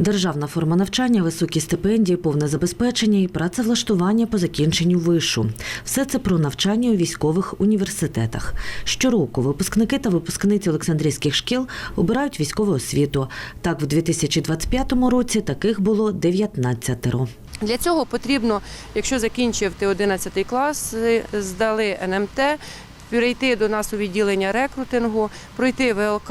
Державна форма навчання, високі стипендії, повне забезпечення і працевлаштування по закінченню вишу. Все це про навчання у військових університетах. Щороку випускники та випускниці Олександрійських шкіл обирають військову освіту. Так, в 2025 році таких було 19. Для цього потрібно, якщо закінчив ти 11 клас, е, здали НМТ, перейти до нас у відділення рекрутингу, пройти ВЛК,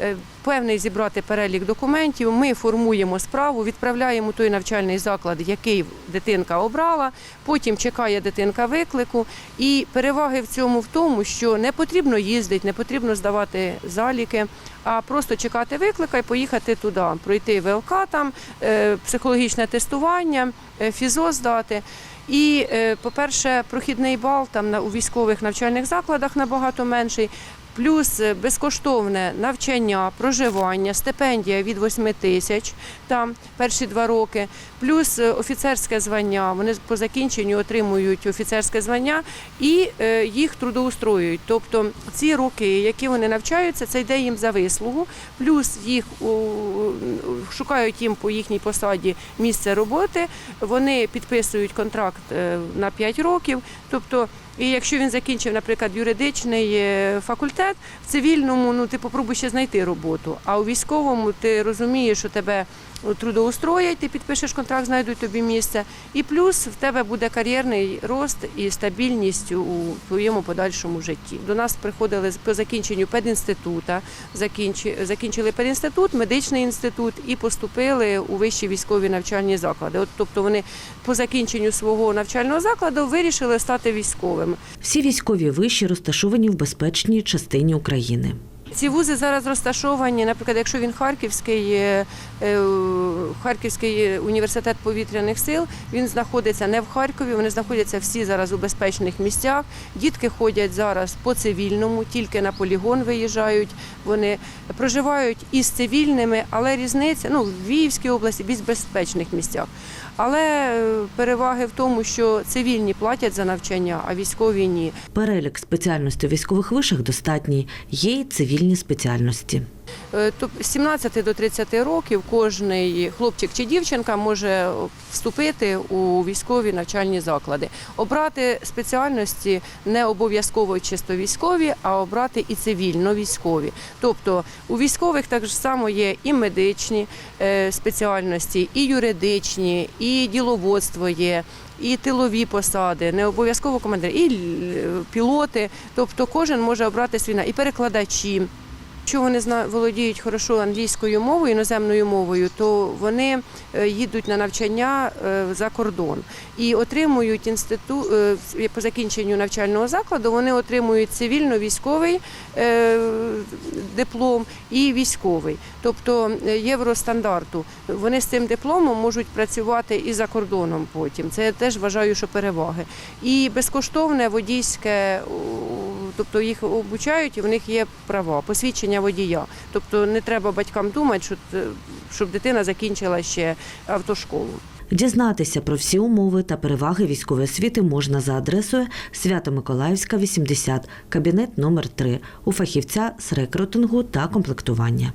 е, певний зібрати перелік документів. Ми формуємо справу, відправляємо той навчальний заклад, який дитинка обрала. Потім чекає дитинка виклику. І переваги в цьому в тому, що не потрібно їздити, не потрібно здавати заліки, а просто чекати виклика і поїхати туди, пройти ВЛК, там е, психологічне тестування, е, фізо здати. І, е, по-перше, прохідний бал там у військових навчальних закладах набагато менший. Плюс е, безкоштовне навчання, проживання, стипендія від 8 тисяч там перші два роки, плюс е, офіцерське звання. Вони по закінченню отримують офіцерське звання і е, їх трудоустроюють. Тобто ці роки, які вони навчаються, це йде їм за вислугу, плюс їх шукають їм по їхній посаді місце роботи. Вони підписують контракт на 5 років. Тобто, і якщо він закінчив, наприклад, юридичний е, факультет, в цивільному ну ти попробуй ще знайти роботу. А у військовому ти розумієш, що тебе трудоустроять, ти підпишеш контракт, знайдуть тобі місце. І плюс в тебе буде кар'єрний рост і стабільність у твоєму подальшому житті. До нас приходили по закінченню педінститута, закінчи- закінчили педінститут, медичний інститут і поступили у вищі військові навчальні заклади. От тобто вони по закінченню свого навчального закладу вирішили стати військовими. Всі військові виші розташовані в безпечній частині України. Ці вузи зараз розташовані, наприклад, якщо він Харківський, е, е, Харківський університет повітряних сил, він знаходиться не в Харкові, вони знаходяться всі зараз у безпечних місцях. Дітки ходять зараз по цивільному, тільки на полігон виїжджають. Вони проживають із цивільними, але різниця ну, в Львівській області, більш безпечних місцях. Але е, переваги в тому, що цивільні платять за навчання, а військові ні. Перелік спеціальностей у військових вишах достатній. Є й цивільні спеціальності. Е, з 17 до 30 років кожний хлопчик чи дівчинка може вступити у військові навчальні заклади. Обрати спеціальності не обов'язково чисто військові, а обрати і цивільно військові. Тобто у військових так само є і медичні е, спеціальності, і юридичні, і діловодство є. І тилові посади, не обов'язково командири, і пілоти. Тобто кожен може обрати свій на- і перекладачі. Якщо вони зна володіють хорошо англійською мовою, іноземною мовою, то вони е, їдуть на навчання е, за кордон і отримують інститут е, по закінченню навчального закладу. Вони отримують цивільно-військовий диплом і військовий, тобто євростандарту. Вони з цим дипломом можуть працювати і за кордоном потім. Це я теж вважаю, що переваги. І безкоштовне водійське тобто їх обучають і в них є права, посвідчення водія. Тобто не треба батькам думати, що, щоб дитина закінчила ще автошколу. Дізнатися про всі умови та переваги військової освіти можна за адресою Свято-Миколаївська, 80, кабінет номер 3 у фахівця з рекрутингу та комплектування.